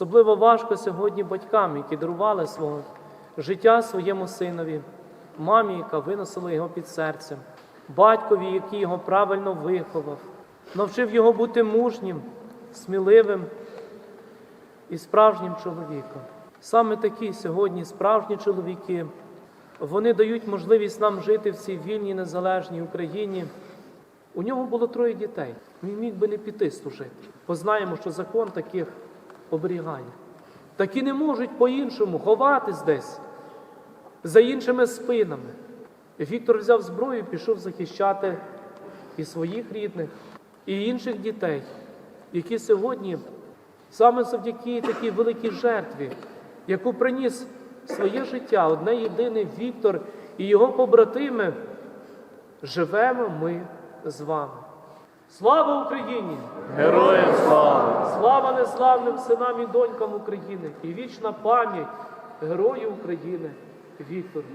Особливо важко сьогодні батькам, які дарували свого життя своєму синові, мамі, яка виносила його під серцем, батькові, який його правильно виховав, навчив його бути мужнім, сміливим і справжнім чоловіком. Саме такі сьогодні справжні чоловіки, вони дають можливість нам жити в цій вільній незалежній Україні. У нього було троє дітей. Він міг би не піти служити. Бо знаємо, що закон таких оберігає. Такі не можуть по-іншому ховатись десь за іншими спинами. Віктор взяв зброю і пішов захищати і своїх рідних, і інших дітей, які сьогодні саме завдяки такій великій жертві, яку приніс своє життя, одне єдине Віктор і його побратими, живемо ми з вами. Слава Україні! Героям слава! Слава неславним синам і донькам України і вічна пам'ять герою України Віктору.